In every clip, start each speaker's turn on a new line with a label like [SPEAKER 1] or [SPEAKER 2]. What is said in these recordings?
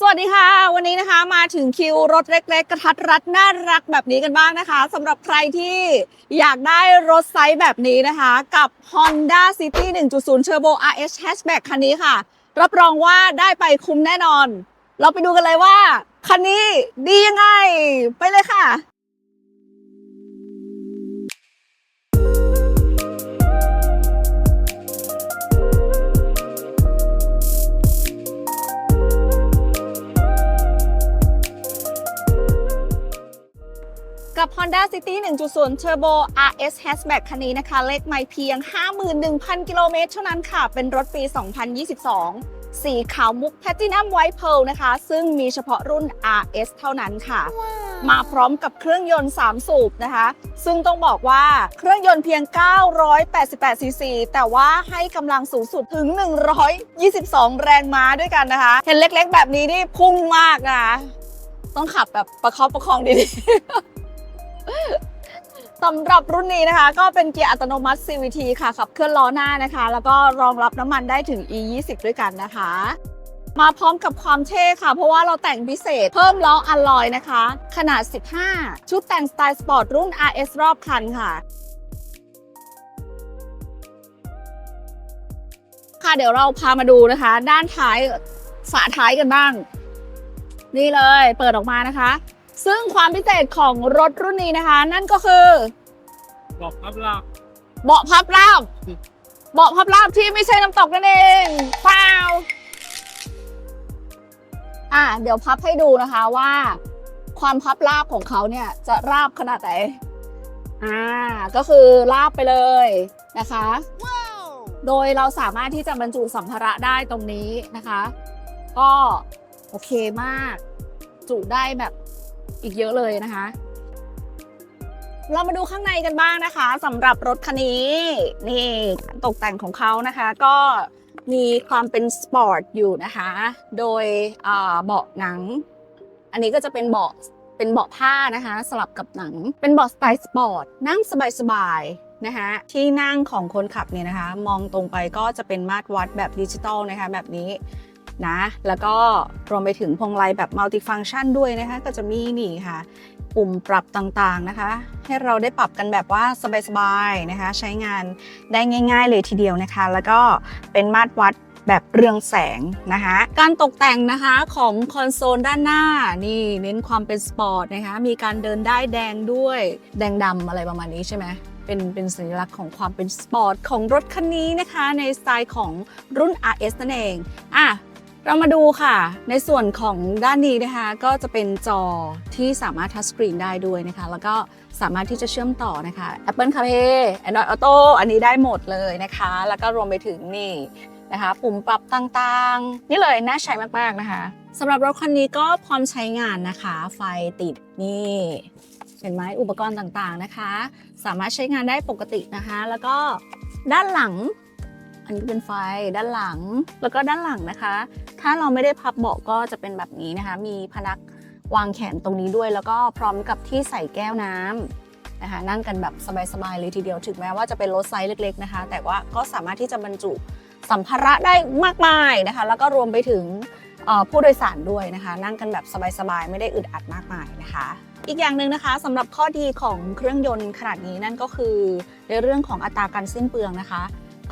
[SPEAKER 1] สวัสดีค่ะ วันนี้นะคะมาถึงคิวรถเล็ก ๆ กระทัดรัดน่ารักแบบนี้กันบ้างนะคะสำหรับใครที่อยากได้รถไซส์แบบนี้นะคะ กับ Honda City 1.0 Turbo RS Hatchback คันนี้ค่ะ รับรองว่าได้ไปคุ้มแน่นอน เราไปดูกันเลยว่า คันนี้ดียังไง ไปเลยค่ะ กับ Honda City 1.0 Turbo RS Hatchback คันนี้นะคะ เลขไม่เพียง 51,000 กิโลเมตรเท่านั้นค่ะ เป็นรถปี 2022 สีขาวมุก Platinum White Pearl นะคะ ซึ่งมีเฉพาะรุ่น RS เท่านั้นค่ะ มาพร้อมกับเครื่องยนต์ 3 สูบนะคะ ซึ่งต้องบอกว่าเครื่องยนต์เพียง 988 ซีซี แต่ว่าให้กำลังสูงสุดถึง 122 แรงม้าด้วยกันนะคะ เห็นเล็กๆ แบบนี้นี่พุ่งมากนะคะต้องขับแบบประคับประคองดีๆ สำหรับรุ่นนี้นะคะ ก็เป็นเกียร์อัตโนมัติ CVT ค่ะขับเคลื่อนล้อหน้านะคะ แล้วก็รองรับน้ำมันได้ถึง E20 ด้วยกันนะคะ มาพร้อมกับความเท่ค่ะ เพราะว่าเราแต่งพิเศษเพิ่มล้ออัลลอยนะคะ ขนาด 15 ชุดแต่งสไตล์สปอร์ตรุ่น RS รอบคันค่ะค่ะเดี๋ยวเราพามาดูนะคะ ด้านท้ายฝาท้ายกันบ้าง นี่เลย เปิดออกมานะคะ ซึ่งความพิเศษของรถรุ่นนี้นะคะ นั่นก็คือ
[SPEAKER 2] บอกครับลาบ
[SPEAKER 1] เบาะพับราบเบาะพับราบที่ไม่ใช่น้ำตกนั่นเองเปล่าอะเดี๋ยวพับให้ดูนะคะว่า ความพับราบของเขาเนี่ยจะราบขนาดไหนอ่าก็คือราบไปเลยนะคะ โดยเราสามารถที่จะบรรจุสัมภาระได้ตรงนี้นะคะ ก็โอเคมาก จุได้แบบ อีกเยอะเลยนะคะ เรามาดูข้างในกันบ้างนะคะสำหรับรถคันนี้นี่ตกแต่งของเขานะคะ ก็มีความเป็นสปอร์ตอยู่นะคะ โดยเบาะหนัง อันนี้ก็จะเป็นเบาะเป็นเบาะผ้านะคะ สลับกับหนัง เป็นเบาะสไตล์สปอร์ตนั่งสบายๆนะคะที่นั่งของคนขับเนี่ยนะคะ มองตรงไปก็จะเป็นมาตรวัดแบบดิจิตอลนะคะ แบบนี้ นะ แล้วก็รวมไปถึงพวงมาลัยแบบมัลติฟัง c t ชันด้วยนะคะ ก็จะมีนี่ค่ะปุ่มปรับต่างๆนะคะ ให้เราได้ปรับกันแบบว่าสบายๆนะคะ ใช้งานได้ง่าย ๆ เลยทีเดียวนะคะ แล้วก็เป็นมาตรวัดแบบเรืองแสงนะคะ การตกแต่งนะคะของคอนโซลด้านหน้านี่เน้นความเป็นสปอร์ตนะคะ มีการเดินได้แดงด้วยแดงดำอะไรประมาณนี้ใช่ไหมเป็นเป็นสัญลักษณ์ของความเป็นสปอร์ตของรถคันนี้นะคะ ในสไตล์ของรุ่น RS นั่นเองอะ เรามาดูค่ะ ในส่วนของด้านนี้นะคะ ก็จะเป็นจอที่สามารถทัชสกรีนได้ด้วยนะคะ แล้วก็สามารถที่จะเชื่อมต่อนะคะ Apple CarPlay Android Auto อันนี้ได้หมดเลยนะคะ แล้วก็รวมไปถึงนี่นะคะ ปุ่มปรับต่างๆ นี่เลยน่าใช้มากๆนะคะสำหรับรถคันนี้ก็พร้อมใช้งานนะคะ ไฟติดนี่เห็นไหมอุปกรณ์ต่างๆนะคะ สามารถใช้งานได้ปกตินะคะ แล้วก็ด้านหลัง อันนี้เป็นไฟด้านหลัง แล้วก็ด้านหลังนะคะ ถ้าเราไม่ได้พับเบาะก็จะเป็นแบบนี้นะคะ มีพนักวางแขนตรงนี้ด้วย แล้วก็พร้อมกับที่ใส่แก้วน้ำนะคะนั่งกันแบบสบายๆเลยทีเดียวถึงแม้ว่าจะเป็นรถไซส์เล็กๆนะคะ แต่ว่าก็สามารถที่จะบรรจุสัมภาระได้มากมายนะคะ แล้วก็รวมไปถึงผู้โดยสารด้วยนะคะ นั่งกันแบบสบายๆ ไม่ได้อึดอัดมากมายนะคะ อีกอย่างหนึ่งนะคะสำหรับข้อดีของเครื่องยนต์ขนาดนี้นั่นก็คือในเรื่องของอัตราการสิ้นเปลืองนะคะ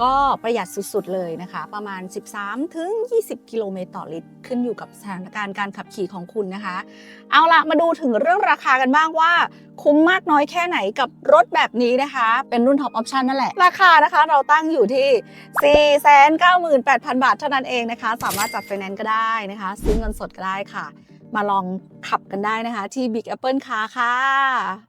[SPEAKER 1] ก็ประหยัดสุดๆเลยนะคะ ประมาณ 13ถึง20 กิโลเมตรต่อลิตร ขึ้นอยู่กับสถานการณ์การขับขี่ของคุณนะคะ เอาละมาดูถึงเรื่องราคากันบ้างว่า คุ้มมากน้อยแค่ไหนกับรถแบบนี้นะคะ เป็นรุ่นท็อปออปชันนั่นแหละ ราคานะคะเราตั้งอยู่ที่ 498,000 บาทเท่านั้นเองนะคะ สามารถจัดไฟแนนซ์ก็ได้นะคะ ซื้อเงินสดก็ได้ค่ะ มาลองขับกันได้นะคะ ที่ Big Apple Car ค่ะ